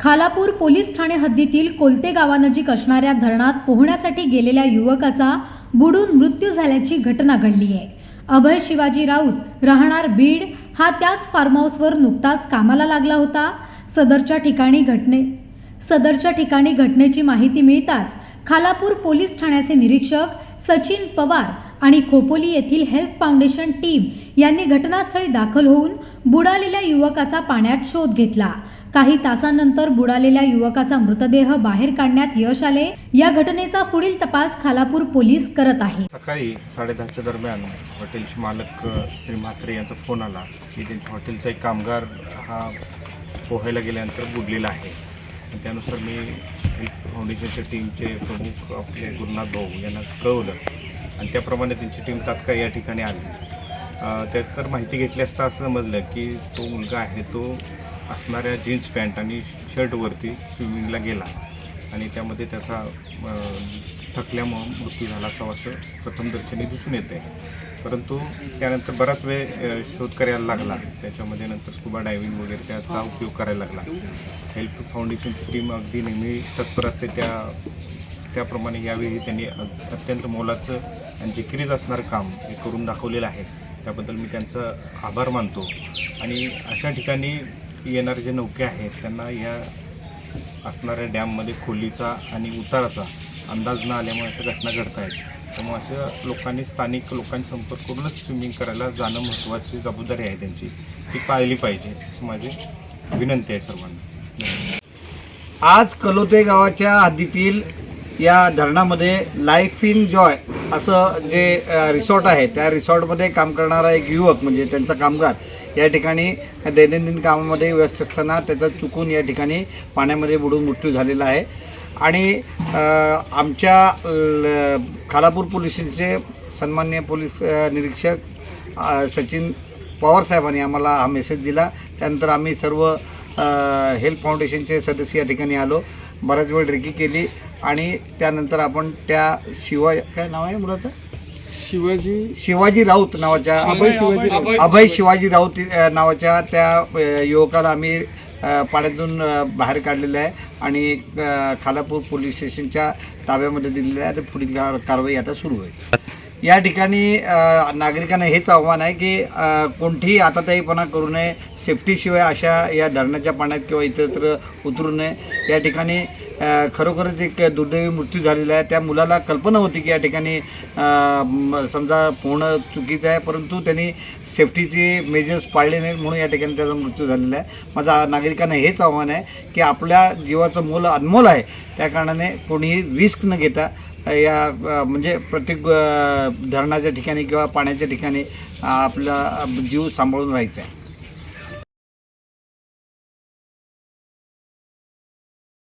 Khalapur police Thane हद्दीतील कोलते गावानजीक असणाऱ्या धरणात पोहण्यासाठी गेलेल्या युवकाचा बुडून मृत्यू झाल्याची घटना घडली आहे. अभय शिवाजी राऊत राहणार बीड हा त्याच फार्म हाऊसवर नुकताच कामाला लागला होता. सदरच्या ठिकाणी घटने सदरच्या ठिकाणी घटनेची माहिती मिळताच खालापूर पोलीस ठाण्याचे निरीक्षक सचिन पवार आणि खोपोली येथील हेल्थ फाउंडेशन टीम यांनी घटनास्थळी दाखल होऊन बुडालेल्या युवकाचा पाण्यात शोध घेतला. काही तासांनंतर बुडालेल्या युवकाचा मृतदेह बाहेर काढण्यात यश आले. या घटनेचा पुढील तपास खालापूर पोलीस करत आहे सकाळी साडेदहाच्या दरम्यान हॉटेलचे मालक श्री म्हात्रे यांचा फोन आला की त्यांच्या हॉटेलचा एक कामगार हा पोहायला गेल्यानंतर बुडलेला आहे. त्यानुसार मी फाउंडेशनच्या टीमचे प्रमुख आपले गुरुनाथ भाऊ यांना कळवलं आणि त्याप्रमाणे त्यांची टीम तात्काळ या ठिकाणी आली. त्यात तर माहिती घेतली असता असं समजलं की तो मुलगा आहे तो असणाऱ्या जीन्स पॅन्ट आणि शर्टवरती स्विमिंगला गेला. आणि त्यामध्ये त्याचा थकल्यामुळं मृत्यू झाला असावा असं प्रथमदर्शनी दिसून येते परंतु त्यानंतर बराच वेळ शोध करायला लागला. त्याच्यामध्ये नंतर स्कुबा डायव्हिंग वगैरे त्याचा उपयोग करायला लागला. हेल्प फाउंडेशनची टीम अगदी नेहमी तत्पर असते. त्या त्याप्रमाणे यावेळी त्यांनी अत्यंत मोलाचं आणि जिकिरीज असणारं काम हे करून दाखवलेलं आहे. त्याबद्दल मी त्यांचं आभार मानतो. आणि अशा ठिकाणी येणारे जे नौके आहेत त्यांना या असणाऱ्या डॅममध्ये खोलीचा आणि उताराचा अंदाज न आल्यामुळे अशा घटना घडत आहेत. त्यामुळे अशा लोकांनी स्थानिक लोकांशी संपर्क करूनच स्विमिंग करायला जाणं महत्त्वाची जबाबदारी आहे त्यांची. ती पाळली पाहिजे अशी माझी विनंती आहे सर्वांना. आज कलोते गावाच्या हद्दीतील या धरणामध्ये लाईफ इन जॉय असं जे रिसॉर्ट आहे त्या रिसॉर्टमध्ये काम करणारा एक युवक म्हणजे त्यांचा कामगार या ठिकाणी दैनंदिन कामामध्ये व्यस्त असताना त्याचा चुकून या ठिकाणी पाण्यामध्ये बुडून मृत्यू झालेला आहे. आणि आमच्या खालापूर पोलिसांचे सन्मान्य पोलीस निरीक्षक सचिन पवार साहेबांनी आम्हाला हा मेसेज दिला. त्यानंतर आम्ही सर्व हेल्प फाउंडेशनचे सदस्य या ठिकाणी आलो. बराच वेळ रेकी केली. आणि त्यानंतर आपण त्या शिवाय काय नाव आहे मुलाचं? शिवाजी शिवाजी राऊत नावाच्या अभय शिवाजी राऊत. अभय शिवाजी. राऊत अ, नावाच्या त्या अ, युवकाला आम्ही अ, पाण्यातून अ, बाहेर काढलेलं आहे आणि अ, खालापूर पोलीस स्टेशनच्या ताब्यामध्ये दिलेलं आहे आणि पुढील कार- कारवाई आता सुरू होईल या ठिकाणी अ, नागरिकांना हेच आव्हान आहे की अ, कोणतीही आताताईपणा करू नये सेफ्टीशिवाय अशा या धरणाच्या पाण्यात किंवा इतरत्र उतरू नये. या ठिकाणी खरोखरच एक दुर्दैवी मृत्यू झालेला आहे. त्या मुलाला कल्पना होती की या ठिकाणी समजा पोहणं चुकीचं आहे परंतु त्यांनी सेफ्टीचे मेजर्स पाळले नाहीत म्हणून या ठिकाणी त्याचा मृत्यू झालेला आहे. माझा नागरिकांना हेच आव्हान आहे की आपल्या जीवाचं मोल अनमोल आहे त्या कारणाने कोणीही रिस्क न घेता या म्हणजे प्रत्येक धरणाच्या ठिकाणी किंवा पाण्याच्या ठिकाणी आपला जीव सांभाळून राहायचा आहे.